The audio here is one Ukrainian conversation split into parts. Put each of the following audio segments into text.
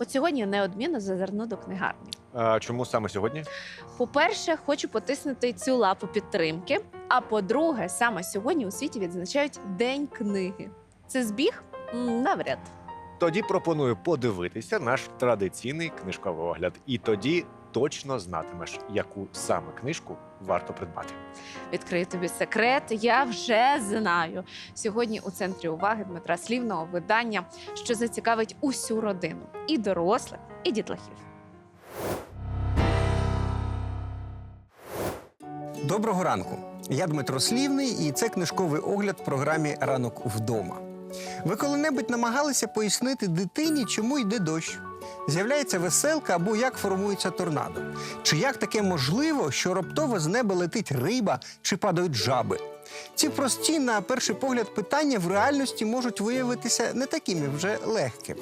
От сьогодні неодмінно зазирну до книгарні. А, чому саме сьогодні? По-перше, хочу потиснути цю лапу підтримки. А по-друге, саме сьогодні у світі відзначають День книги. Це збіг? М, Навряд. Тоді пропоную подивитися наш традиційний книжковий огляд. І тоді точно знатимеш, яку саме книжку варто придбати. Відкрию тобі секрет. Я вже знаю. Сьогодні у центрі уваги Дмитра Слівного видання, що зацікавить усю родину і дорослих, і дітлахів. Доброго ранку. Я Дмитро Слівний, і це книжковий огляд в програмі Ранок вдома. Ви коли-небудь намагалися пояснити дитині, чому йде дощ? З'являється веселка або як формується торнадо? Чи як таке можливо, що раптово з неба летить риба чи падають жаби? Ці прості, на перший погляд, питання в реальності можуть виявитися не такими вже легкими.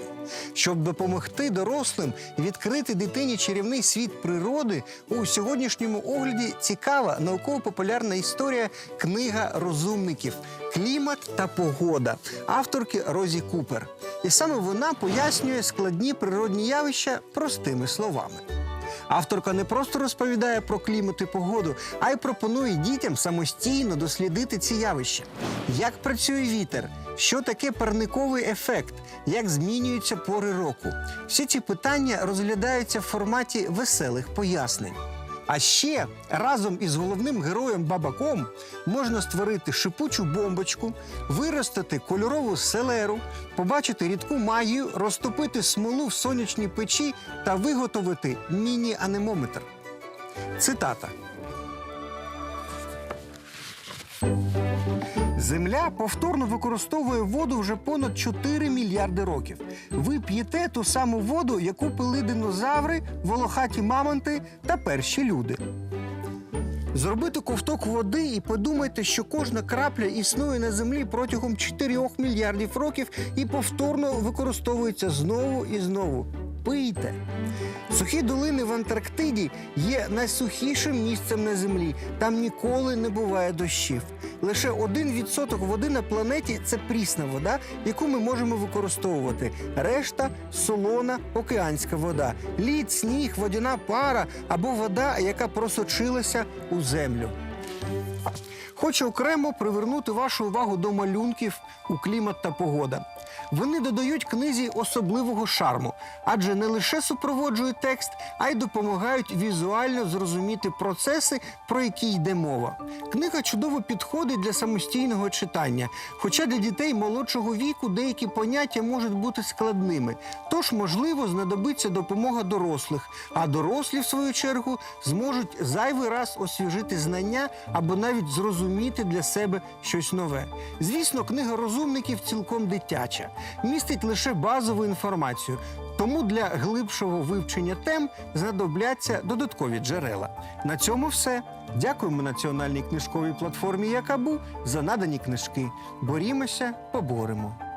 Щоб допомогти дорослим відкрити дитині чарівний світ природи, у сьогоднішньому огляді цікава науково-популярна історія книга розумників Клімат та погода авторки Розі Купер. І саме вона пояснює складні природні явища простими словами. Авторка не просто розповідає про клімат і погоду, а й пропонує дітям самостійно дослідити ці явища. Як працює вітер, що таке парниковий ефект, як змінюються пори року. Всі ці питання розглядаються в форматі веселих пояснень. А ще разом із головним героєм Бабаком можна створити шипучу бомбочку, виростити кольорову селеру, побачити рідку магію, розтопити смолу в сонячній печі та виготовити міні-анемометр. Цитата. Земля повторно використовує воду вже понад 4 мільярди років. Ви п'єте ту саму воду, яку пили динозаври, волохаті мамонти та перші люди. Зробити ковток води і подумайте, що кожна крапля існує на землі протягом 4 мільярдів років і повторно використовується знову і знову. Пийте. Сухі долини в Антарктиді є найсухішим місцем на землі. Там ніколи не буває дощів. Лише 1% води на планеті це прісна вода, яку ми можемо використовувати. Решта солона океанська вода, лід, сніг, водяна пара або вода, яка просочилася у землю. Хочу окремо привернути вашу увагу до малюнків у клімат та погода. Вони додають книзі особливого шарму, адже не лише супроводжують текст, а й допомагають візуально зрозуміти процеси, про які йде мова. Книга чудово підходить для самостійного читання, хоча для дітей молодшого віку деякі поняття можуть бути складними. Тож, можливо, знадобиться допомога дорослих, а дорослі, в свою чергу, зможуть зайвий раз освіжити знання або навіть зрозуміти для себе щось нове. Звісно, книга розумників цілком дитяча, містить лише базову інформацію. Тому для глибшого вивчення тем знадобляться додаткові джерела. На цьому все. Дякуємо національній книжковій платформі Якабу за надані книжки. Борімося, поборемо.